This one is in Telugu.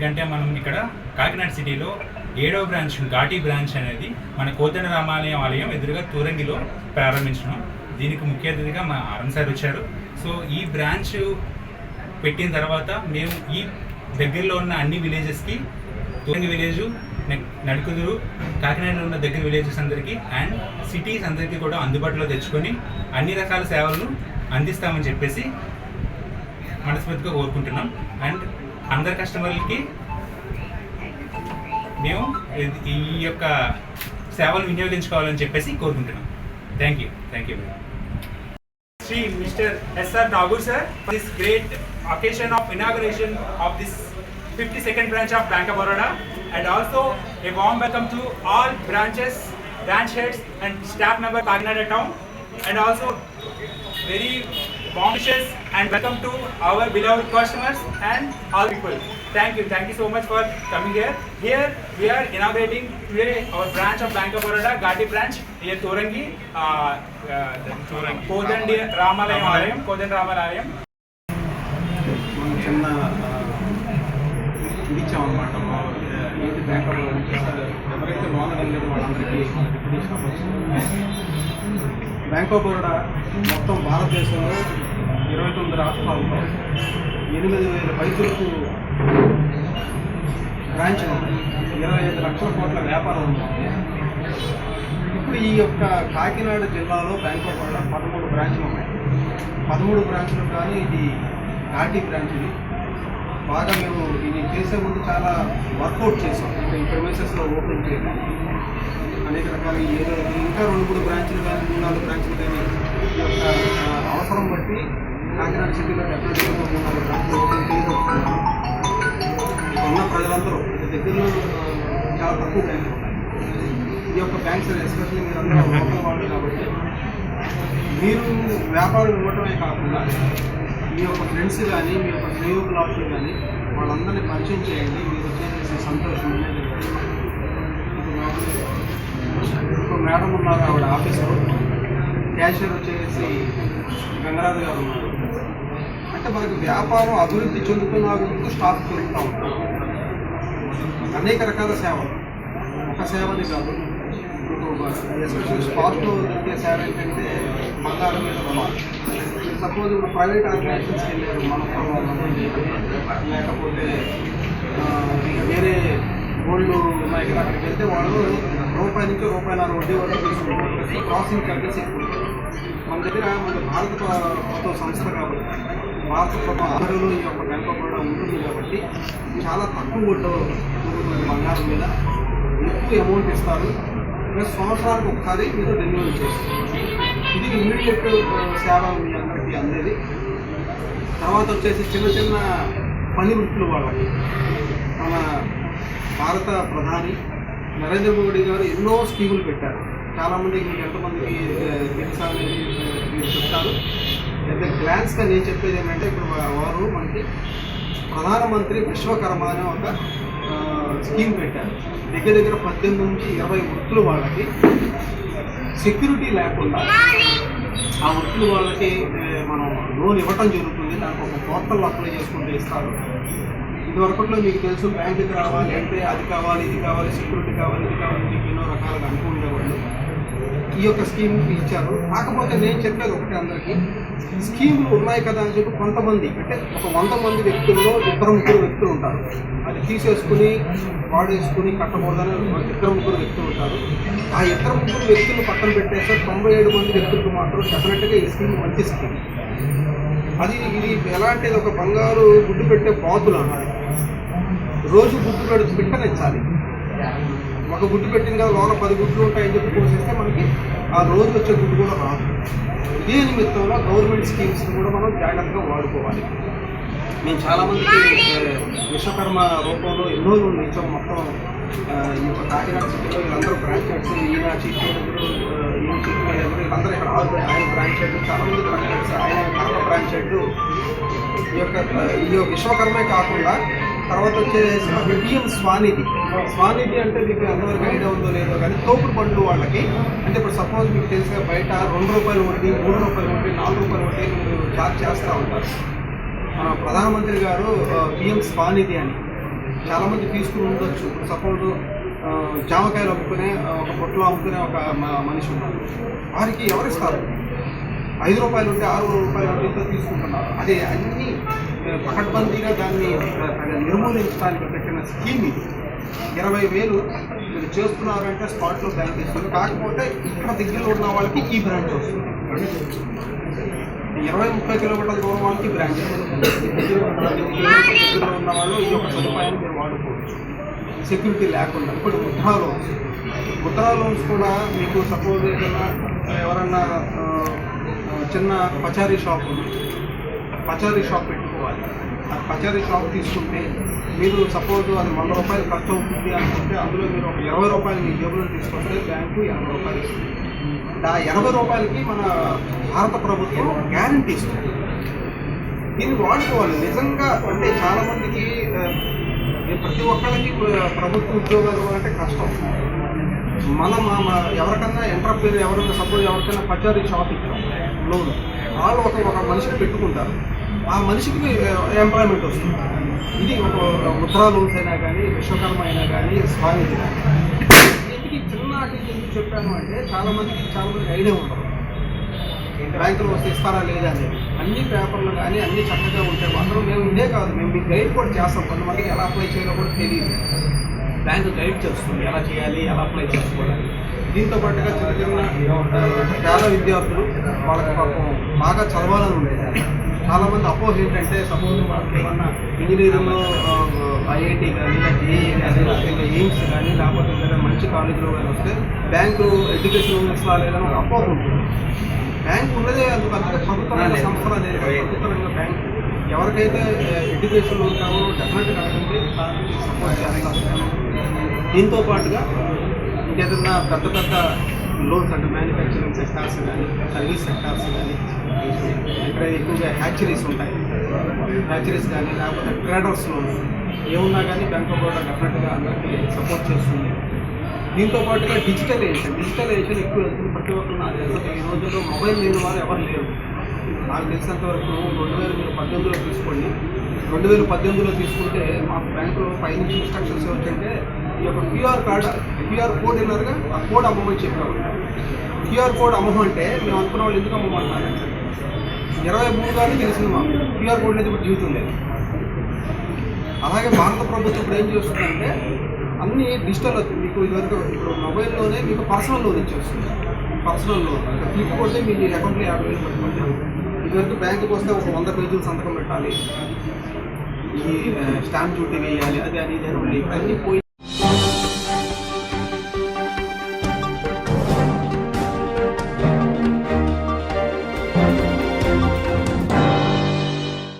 ఎందుకంటే మనం ఇక్కడ కాకినాడ సిటీలో ఏడవ బ్రాంచ్ ఘాటి బ్రాంచ్ అనేది మన కోతన రామాలయం ఆలయం ఎదురుగా తూరంగిలో ప్రారంభించడం దీనికి ముఖ్య అతిథిగా మా ఆరం సార్ వచ్చారు. సో ఈ బ్రాంచ్ పెట్టిన తర్వాత మేము ఈ దగ్గరలో ఉన్న అన్ని విలేజెస్కి తూరంగి విలేజ్ నడుకుదురు కాకినాడలో ఉన్న దగ్గర విలేజెస్ అందరికీ అండ్ సిటీస్ అందరికీ కూడా అందుబాటులో తెచ్చుకొని అన్ని రకాల సేవలను అందిస్తామని చెప్పేసి మనస్ఫూర్తిగా కోరుకుంటున్నాం. అండ్ అందరి కస్టమర్లకి మేము ఈ యొక్క సేవలు వినియోగించుకోవాలని చెప్పేసి కోరుకుంటున్నాం. Thank you thank you Shri mister S R Nagur sir this great occasion of inauguration of this fifty second branch of bank of Baroda and also a warm welcome to all branches branch heads and staff member Kakinada town and also very warm wishes and welcome to our beloved customers and all people. Thank you, thank you so much for coming here. Here we are inaugurating today our branch of Bank of Baroda, Gati branch here Torangi, uh, uh, Kodandi Ramalayam Alayam, Kodandi Ramalayam. మనం చిన్న ఇచ్చామన్నమాట ఏంటి బ్యాకప్ ఎవరైతే లోన్ అడిగారో వాళ్ళందరికీ రికగ్నిషన్ వచ్చింది బ్యాంక్ ఆఫ్ బరోడా మొత్తం భారతదేశంలో ఇరవై తొమ్మిది రాష్ట్రాల్లో ఎనిమిది వేల రైతులకు బ్రాంచ్ ఇరవై ఐదు లక్షల కోట్ల వ్యాపారం ఉంది. ఇప్పుడు ఈ యొక్క కాకినాడ జిల్లాలో బ్యాంక్ ఆఫ్ బరోడా పదమూడు బ్రాంచ్లు ఉన్నాయి. పదమూడు బ్రాంచ్లు కానీ ఇది ఘాటీ బ్రాంచ్ ఇది. బాగా మేము ఇది చేసే ముందు చాలా వర్కౌట్ చేసాం. అంటే ఈ ప్రెమిసెస్లో ఓపెన్ చేయడం. అనేక రకాల ఏదో ఇంకా రెండు మూడు బ్రాంచ్లు కానీ మూడు నాలుగు బ్రాంచ్లు కానీ ఈ యొక్క అవసరం బట్టి కాకినాడ సిటీలో డెఫినెట్గా మూడు నాలుగు బ్రాంచ్లు ఓపెన్ ఉన్న ప్రజలందరూ దగ్గరలో చాలా తక్కువ బ్యాంకులు ఉన్నాయి. ఈ యొక్క బ్యాంక్స్ ఎస్పెషల్లీ మీరు అందరూ లోకల్ వాళ్ళు కాబట్టి మీరు వ్యాపారం ఇవ్వటమే కాకుండా మీ యొక్క ఫ్రెండ్స్ కానీ మీ యొక్క స్నేహితులు కానీ వాళ్ళందరినీ పరిచయం చేయండి. మీరు వచ్చేసి సంతోషం అనేది మేడం ఉన్నారు ఆవిడ ఆఫీస్లో క్యాషియర్ వచ్చేసి గంగరాజు గారు ఉన్నారు. అంటే మనకి వ్యాపారం అభివృద్ధి చెందుతున్న అభివృద్ధి స్టాక్ పెరుగుతూ ఉంటాం అనేక రకాల సేవలు. ఒక సేవని కాదు ఎస్పెషల్ స్పాట్లో దొరికే సేవ ఏంటంటే బంగారం మీద రుణాలు. సపోజ్ ఇప్పుడు ప్రైవేట్ ఆర్గనైజేషన్స్కి వెళ్ళారు మన లేకపోతే వేరే గోల్డ్ ఉన్నాయి కదా అక్కడికి వెళ్తే వాళ్ళు రూపాయి నుంచి రూపాయన్నర వడ్డీ వరకు తీసుకుంటారు. ప్రాసెసింగ్ చార్జెస్ ఎక్కువ. మన దగ్గర మన భారత ప్రభుత్వ సంస్థ కాబట్టి భారత ప్రభుత్వ ఆధారంలో ఈ యొక్క బ్యాంక్ ఆఫ్ బరోడా ఉంటుంది కాబట్టి చాలా తక్కువ వడ్డీ బంగారం మీద. ఎక్కువ అమౌంట్ ఇస్తారు. ప్లస్ సంవత్సరానికి ఒకసారి మీరు రెన్యూవల్ చేస్తారు. ఇది ఇమీడియట్ సేవ మీ అందరికీ అందేది. తర్వాత వచ్చేసి చిన్న చిన్న పని వృత్తులు వాళ్ళకి. మన భారత ప్రధాని నరేంద్ర మోడీ గారు ఎన్నో స్కీములు పెట్టారు. చాలామందికి మీకు ఎంతమందికి ఆ, తెలుసా అనేది మీరు చెప్తారు. అయితే గ్లాన్స్గా నేను చెప్పేది ఏంటంటే ఇప్పుడు వారు మనకి ప్రధానమంత్రి విశ్వకర్మ అనే ఒక స్కీమ్ పెట్టారు. దగ్గర దగ్గర పద్దెనిమిది నుంచి ఇరవై వృత్తులు వాళ్ళకి సెక్యూరిటీ లేకుండా ఆ వృత్తులు వాళ్ళకి మనం లోన్ ఇవ్వటం జరుగుతుంది. దానికి ఒక పోర్టల్ అప్లై చేసుకుంటే ఇస్తారు. ఇదివరకట్లో మీకు తెలుసు బ్యాంకుకి రావాలి అంటే అది కావాలి ఇది కావాలి సెక్యూరిటీ కావాలి ఇది కావాలి మీకు ఎన్నో రకాలుగా అనుకుండేవాళ్ళు ఈ యొక్క స్కీమ్ ఇచ్చారు. కాకపోతే నేను చెప్పేది ఒకటి అందరికీ స్కీములు ఉన్నాయి కదా అని చెప్పి కొంతమంది అంటే ఒక వంద మంది వ్యక్తుల్లో ఇద్దరు ముగ్గురు వ్యక్తులు ఉంటారు. అది తీసేసుకుని వాడేసుకుని కట్టకూడదని ఇద్దరు ముగ్గురు వ్యక్తులు ఉంటారు. ఆ ఇద్దరు ముగ్గురు వ్యక్తులు పక్కన పెట్టేస్తే తొంభై ఏడు మంది వ్యక్తులకు మాత్రం డెఫినెట్గా ఈ స్కీమ్ మంచి స్కీమ్ అది ఇది ఎలాంటిది? ఒక బంగారు గుడ్డు పెట్టే పాతులు అన్నది రోజు గుడ్డు పెడు పెట్టనిచ్చాలి. ఒక గుడ్డు పెట్టింది కదా లోన పది గుడ్లు ఉంటాయని చెప్పి కోసేస్తే మనకి ఆ రోజు వచ్చే గుడ్డు కూడా రాదు. ఇదే నిమిత్తంలో గవర్నమెంట్ స్కీమ్స్ కూడా మనం జాగ్రత్తగా వాడుకోవాలి. మేము చాలామందికి విశ్వకర్మ రూపంలో ఎన్నో నిత్యం మొత్తం ఈ యొక్క కాకినాడ సిటీలో వీళ్ళందరూ బ్రాంచ్ హెడ్స్ ఈయన చీఫ్ ఈయన చీఫ్ వీళ్ళందరూ ఇక్కడ ఆరు ఆయన బ్రాంచ్ హెడ్ చాలామంది బ్రాంచ్ హెడ్స్ ఆయన బ్రాంచ్ హెడ్ ఈ యొక్క ఈ యొక్క విశ్వకర్మే కాకుండా తర్వాత వచ్చేసి పిఎం స్వానిధి. స్వానిధి అంటే మీకు ఎంతవరకు ఐడియా ఉందో లేదో కానీ తోపుడు పండ్లు వాళ్ళకి. అంటే ఇప్పుడు సపోజ్ మీకు తెలిసిన బయట రెండు రూపాయలు వడ్డీ మూడు రూపాయలు ఒకటి నాలుగు రూపాయలు వడ్డీ మీరు చార్జ్ చేస్తూ ఉంటారు. మన ప్రధానమంత్రి గారు పిఎం స్వానిధి అని. చాలామంది తీసుకుని ఉండొచ్చు. సపోజ్ జామకాయలు అమ్ముకునే ఒక పొట్లో అమ్ముకునే ఒక మ- మనిషి ఉన్నారు. వారికి ఎవరిస్తారు? ఐదు రూపాయలు ఉంటే ఆరు రూపాయలు ఉంటే తీసుకుంటున్నారు. అదే అన్నీ పకడ్బందీగా దాన్ని నిర్మూలించడానికి పెట్టిన స్కీమ్ ఇది. ఇరవై వేలు మీరు చేస్తున్నారంటే స్పాట్లో బ్యాంక్ ఇస్తుంది కాకపోతే ఇక్కడ దగ్గరలో ఉన్న వాళ్ళకి ఈ బ్రాంచ్ వస్తుంది. ఇరవై ముప్పై కిలోమీటర్ల దూరం వాళ్ళకి బ్రాంచ్ దగ్గరలో ఉన్న వాళ్ళు ఈ యొక్క సదుపాయాన్ని మీరు వాడుకోవచ్చు. సెక్యూరిటీ లేకుండా ఇప్పుడు ముద్రా లోన్స్. ముద్రా లోన్స్ కూడా మీకు సపోజ్ ఏదైనా ఎవరన్నా చిన్న పచారీ షాప్ ఉంది. పచారీ షాప్ పెట్టుకోవాలి. ఆ పచారీ షాప్ తీసుకుంటే మీరు సపోజ్ అది వంద రూపాయలు ఖర్చు అవుతుంది అనుకుంటే అందులో మీరు ఒక ఇరవై రూపాయలు మీ జేబులో తీసుకుంటే బ్యాంకు ఎనభై రూపాయలు ఇస్తుంది. ఆ ఎనభై రూపాయలకి మన భారత ప్రభుత్వం గ్యారంటీ ఇస్తుంది. దీన్ని వాడుకోవాలి. నిజంగా అంటే చాలా మందికి ప్రతి ఒక్కళ్ళకి ప్రభుత్వ ఉద్యోగాలు అంటే కష్టం. మనం మా ఎవరికన్నా ఎంటర్ప్రైజ్ ఎవరైనా సపోజ్ ఎవరికైనా పచారీ షాప్ ఇచ్చాం లోన్. వాళ్ళు ఒక ఒక మనిషిని పెట్టుకుంటారు. ఆ మనిషికి ఎంప్లాయ్మెంట్ వస్తుంది. ఇది ఒక ముద్రా లోన్స్ అయినా కానీ విశ్వకర్మ అయినా కానీ స్వామిజీ కానీ. వీటికి చిన్నటి ఎందుకు చెప్పాను అంటే చాలా మందికి చాలా మందికి ఐడియా ఉండదు. బ్యాంకులో వస్తే ఇస్తారా లేదా అనేది. అన్ని పేపర్లు కానీ అన్ని చక్కగా ఉంటే మాత్రం మేము ఇదే కాదు. మేము మీకు గైడ్ కూడా చేస్తాం. కొంతమందికి ఎలా అప్లై చేయాలో కూడా తెలియదు. బ్యాంకు గైడ్ చేస్తుంది ఎలా చేయాలి ఎలా అప్లై చేసుకోవాలి. దీంతో పాటుగా చిన్న చిన్న చాలా పేద విద్యార్థులు వాళ్ళకి పాపం బాగా చదవాలని ఉండేది. చాలామంది అపోజ్ ఏంటంటే సపోజ్ వాళ్ళకి ఏమన్నా ఇంజనీరింగ్లో ఐఐటి కానీ లేదా జేఈ కానీ లేకపోతే ఎయిమ్స్ కానీ లేకపోతే ఏదైనా మంచి కాలేజీలో కానీ వస్తే బ్యాంకు ఎడ్యుకేషన్ ఇస్తా లేదని ఒక అపోహ ఉంటుంది. బ్యాంక్ ఉన్నదే అందుకు అంతగా ప్రభుత్వ రంగ సంస్థలు అనేది బ్యాంక్. ఎవరికైతే ఎడ్యుకేషన్ ఉంటారో డెఫినెట్గా అడగండి సపోర్ట్ దీంతో పాటుగా ఇంకేదన్నా పెద్ద పెద్ద లోన్స్ అంటే మ్యానుఫ్యాక్చరింగ్ సెక్టార్స్ కానీ సర్వీస్ సెక్టార్స్ కానీ ఇక్కడ ఎక్కువగా హ్యాచరీస్ ఉంటాయి. హ్యాచరీస్ కానీ లేకపోతే ట్రేడర్స్ లోన్స్ ఏమున్నా కానీ బ్యాంక్ ఆఫ్ బరోడా డెఫినెట్గా అందరికీ సపోర్ట్ చేస్తుంది. దీంతో పాటుగా డిజిటలైజేషన్ డిజిటలైజేషన్ ఎక్కువ వెళ్తుంది ప్రతి ఒక్కరు నాకు తెలిసి. ఈ రోజుల్లో మొబైల్ లేని వారు ఎవరు లేరు. నాకు తెలిసినంత వరకు రెండు వేల మీరు పద్దెనిమిదిలో తీసుకోండి. రెండు వేల పద్దెనిమిదిలో తీసుకుంటే మా బ్యాంకులో పైనుంచి ఇన్స్ట్రక్షన్స్ ఏమిటంటే ఈ యొక్క క్యూఆర్ కార్డ్ క్యూఆర్ కోడ్ విన్నారుగా? ఆ కోడ్ అమ్మమని చెప్పాము క్యూఆర్ కోడ్ అమ్మమంటే మేము అనుకున్న వాళ్ళు ఎందుకు అమ్మమంటున్నారు ఇరవై మూడు కానీ తెలిసింది మాకు క్యూఆర్ కోడ్ అనేది ఇప్పుడు జీవితం లేదు. అలాగే భారత ప్రభుత్వం ఇప్పుడు ఏం చేస్తుందంటే అన్ని డిజిటల్ అవుతుంది మీకు ఇదివరకు ఇప్పుడు మొబైల్లోనే మీకు పర్సనల్ లోన్ ఇచ్చేస్తుంది. Personal loan. క్లిక్ మీ అకౌంట్లో యాభై వేలు పెట్టుకోండి. ఇదివరకు బ్యాంకుకి వస్తే ఒక వంద పేజీలు సంతకం పెట్టాలి. ఈ స్టాంప్ డ్యూటీ వేయాలి అది అది ఇది అని అన్నీ పోయి